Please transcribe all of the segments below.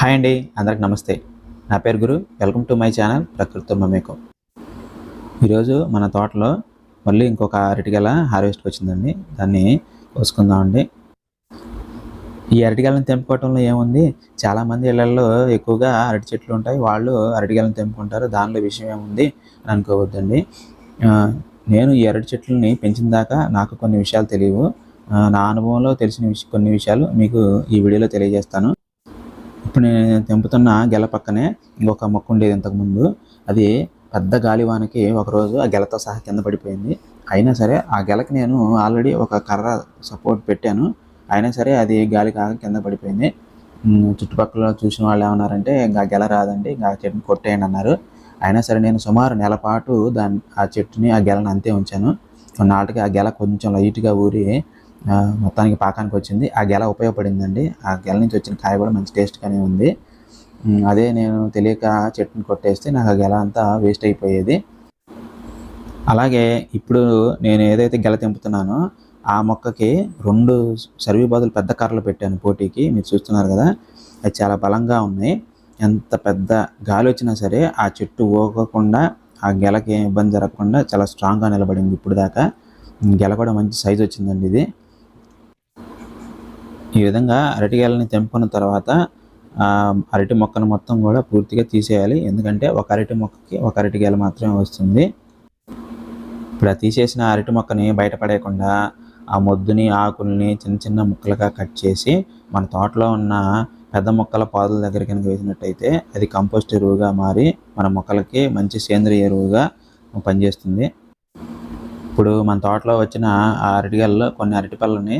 Hi అండి అందరికి నమస్తే. నా పేరు Guru welcome to my channel Prakruthi Mamekam. ఈరోజు మన తోటలో మళ్ళీ ఇంకొక అరటిగెల హార్వెస్ట్కి వచ్చిందండి దాన్ని కోసుకుందామండి ఈ అరటిగెలను తెంపుకోవటంలో ఏముంది చాలామంది ఇళ్ళలో ఎక్కువగా అరటి చెట్లు ఉంటాయి వాళ్ళు అరటిగెలను తెంపుకుంటారు దానిలో విషయం ఏముంది అని అనుకోవద్దండి. నేను ఈ అరటి చెట్లని పెంచిన దాకా నాకు కొన్ని విషయాలు తెలియవు. నా అనుభవంలో తెలిసిన విష- కొన్ని విషయాలు మీకు ఈ వీడియోలో తెలియజేస్తాను. ఇప్పుడు నేను తెంపుతున్న గెల పక్కనే ఇంకొక మొక్క ఉండేది ఇంతకుముందు అది పెద్ద గాలివానకి ఒకరోజు ఆ గెలతో సహా కింద పడిపోయింది. అయినా సరే ఆ గెలకి నేను ఆల్రెడీ ఒక కర్ర సపోర్ట్ పెట్టాను. అయినా సరే అది గాలి కాక కింద పడిపోయింది. చుట్టుపక్కల చూసిన వాళ్ళు ఏమన్నారంటే ఇంకా గెల రాదండి ఇంకా ఆ చెట్టుని కొట్టేయండి అన్నారు. అయినా సరే నేను సుమారు నెల పాటు దాన్ని ఆ చెట్టుని ఆ గెలను అంతే ఉంచాను. నాటికి ఆ గెల కొంచెం లైట్గా ఊరి మొత్తానికి పాకానికి వచ్చింది. ఆ గెల ఉపయోగపడిందండి. ఆ గెల నుంచి వచ్చిన కాయ కూడా మంచి టేస్ట్గానే ఉంది. అదే నేను తెలియక చెట్టుని కొట్టేస్తే నాకు ఆ గెల అంతా వేస్ట్ అయిపోయేది. అలాగే ఇప్పుడు నేను ఏదైతే గెల తెంపుతున్నానో ఆ మొక్కకి రెండు సర్వీ బాదులు పెద్ద కర్రలు పెట్టాను పోటీకి. మీరు చూస్తున్నారు కదా అది చాలా బలంగా ఉన్నాయి. ఎంత పెద్ద గాలి వచ్చినా సరే ఆ చెట్టు ఊగకుండా ఆ గెలకి ఇబ్బంది జరగకుండా చాలా స్ట్రాంగ్గా నిలబడింది ఇప్పుడు దాకా గెల కూడా మంచి సైజు వచ్చిందండి ఇది. ఈ విధంగా అరటికాయలని తెంపుకున్న తర్వాత అరటి మొక్కను మొత్తం కూడా పూర్తిగా తీసేయాలి. ఎందుకంటే ఒక అరటి మొక్కకి ఒక అరటికాయలు మాత్రమే వస్తుంది. ఇప్పుడు తీసేసిన అరటి మొక్కని బయటపడేయకుండా ఆ మొద్దుని ఆకుల్ని చిన్న చిన్న ముక్కలుగా కట్ చేసి మన తోటలో ఉన్న పెద్ద మొక్కల పాదుల దగ్గర కనుక వేసినట్టయితే అది కంపోస్ట్ ఎరువుగా మారి మన మొక్కలకి మంచి సేంద్రియ ఎరువుగా పనిచేస్తుంది. ఇప్పుడు మన తోటలో వచ్చిన ఆ అరటిగల్లో కొన్ని అరటిపళ్ళని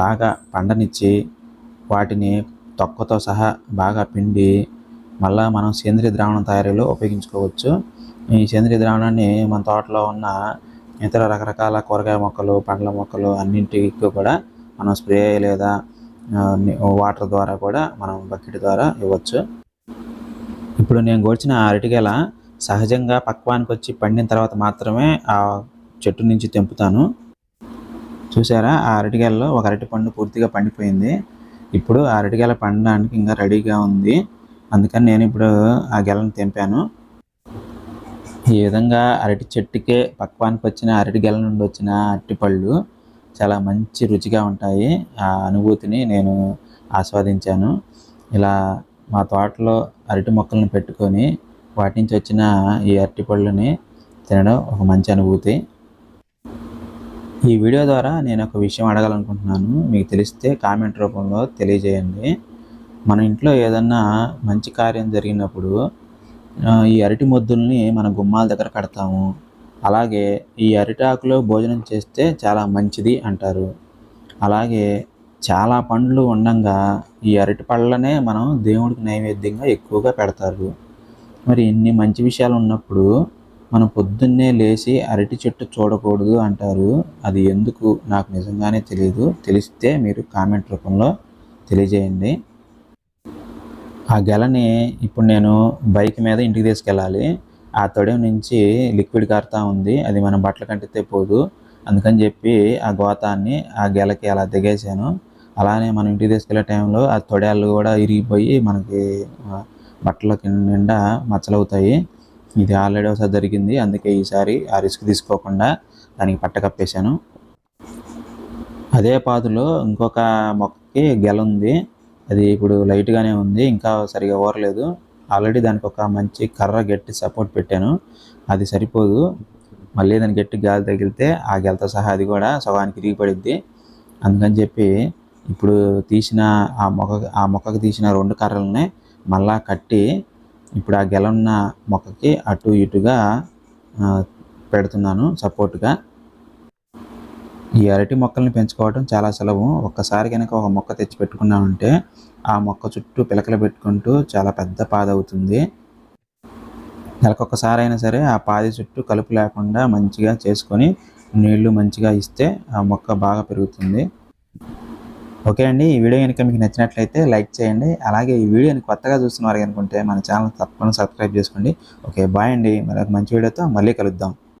బాగా పండనిచ్చి వాటిని తొక్కతో సహా బాగా పిండి మళ్ళా మనం సేంద్రియ ద్రావణం తయారీలో ఉపయోగించుకోవచ్చు. ఈ సేంద్రియ ద్రావణాన్ని మన తోటలో ఉన్న ఇతర రకరకాల కూరగాయ మొక్కలు పండ్ల మొక్కలు అన్నింటికి కూడా మనం స్ప్రే లేదా వాటర్ ద్వారా కూడా మనం బకెట్ ద్వారా ఇవ్వచ్చు. ఇప్పుడు నేను గోల్చిన అరటికేల సహజంగా పక్వానికి వచ్చి పండిన తర్వాత మాత్రమే ఆ చెట్టు నుంచి తెంపుతాను. చూసారా? ఆ అరటికాయల్లో ఒక అరటి పండు పూర్తిగా పండిపోయింది. ఇప్పుడు ఆ అరటిగెల పండడానికి ఇంకా రెడీగా ఉంది. అందుకని నేను ఇప్పుడు ఆ గెలను తెంపాను. ఈ విధంగా అరటి చెట్టుకే పక్వానికి వచ్చిన అరటి గెల నుండి వచ్చిన అరటిపళ్ళు చాలా మంచి రుచిగా ఉంటాయి. ఆ అనుభూతిని నేను ఆస్వాదించాను. ఇలా మా తోటలో అరటి మొక్కలను పెట్టుకొని వాటి నుంచి వచ్చిన ఈ అరటిపళ్ళని తినడం ఒక మంచి అనుభూతి. ఈ వీడియో ద్వారా నేను ఒక విషయం అడగాలనుకుంటున్నాను. మీకు తెలిస్తే కామెంట్ రూపంలో తెలియజేయండి. మన ఇంట్లో ఏదన్నా మంచి కార్యం జరిగినప్పుడు ఈ అరటి మొద్దుల్ని మన గుమ్మాల దగ్గర కడతాము. అలాగే ఈ అరిటాకులో భోజనం చేస్తే చాలా మంచిది అంటారు. అలాగే చాలా పండ్లు ఉండంగా ఈ అరటి పళ్ళనే మనం దేవుడికి నైవేద్యంగా ఎక్కువగా పెడతారు. మరి ఇన్ని మంచి విషయాలు ఉన్నప్పుడు మనం పొద్దున్నే లేచి అరటి చెట్టు చూడకూడదు అంటారు. అది ఎందుకు? నాకు నిజంగానే తెలియదు తెలిస్తే మీరు కామెంట్ రూపంలో తెలియజేయండి. ఆ గెలని ఇప్పుడు నేను బైక్ మీద ఇంటికి తీసుకెళ్ళాలి. ఆ తొడెం నుంచి లిక్విడ్ కారుతా ఉంది. అది మనం బట్టలు కంటితే పోదు. అందుకని చెప్పి ఆ గోతాన్ని ఆ గెలకి అలా దిగేసాను అలానే మనం ఇంటికి తీసుకెళ్ళే టైంలో ఆ తొడేళ్ళు కూడా ఇరిగిపోయి మనకి బట్టల నిండా మచ్చలవుతాయి. ఇది ఆల్రెడీ ఒకసారి జరిగింది. అందుకే ఈసారి ఆ రిస్క్ తీసుకోకుండా దానికి పట్ట కప్పేశాను. అదే పాదులో ఇంకొక మొక్కకి గెల ఉంది. అది ఇప్పుడు లైట్గానే ఉంది. ఇంకా సరిగా ఊరలేదు. ఆల్రెడీ దానికి ఒక మంచి కర్ర గట్టి సపోర్ట్ పెట్టాను. అది సరిపోదు. మళ్ళీ దాని గట్టి గాలి తగిలితే ఆ గెలతో సహా అది కూడా సగానికి ఇరిగిపడిద్ది. అందుకని చెప్పి ఇప్పుడు తీసిన ఆ మొక్క ఆ మొక్కకు తీసిన రెండు కర్రలని మళ్ళా కట్టి ఇప్పుడు ఆ గెల ఉన్న మొక్కకి అటు ఇటుగా పెడుతున్నాను సపోర్ట్గా. ఈ అరటి మొక్కల్ని పెంచుకోవడం చాలా సులభం. ఒక్కసారి కనుక ఒక మొక్క తెచ్చి పెట్టుకున్నామంటే ఆ మొక్క చుట్టూ పిలకలు పెట్టుకుంటూ చాలా పెద్ద పాద అవుతుంది నెలకొకసారి అయినా సరే ఆ పాది చుట్టూ కలుపు లేకుండా మంచిగా చేసుకొని నీళ్ళు మంచిగా ఇస్తే ఆ మొక్క బాగా పెరుగుతుంది. ఓకే అండి ఈ వీడియో కనుక మీకు నచ్చినట్లయితే లైక్ చేయండి. అలాగే ఈ వీడియోని కొత్తగా చూస్తున్నారు అనుకుంటే మన ఛానల్ తప్పకుండా సబ్స్క్రైబ్ చేసుకోండి. ఓకే బాయ్ అండి. మరొక మంచి వీడియోతో మళ్ళీ కలుద్దాం.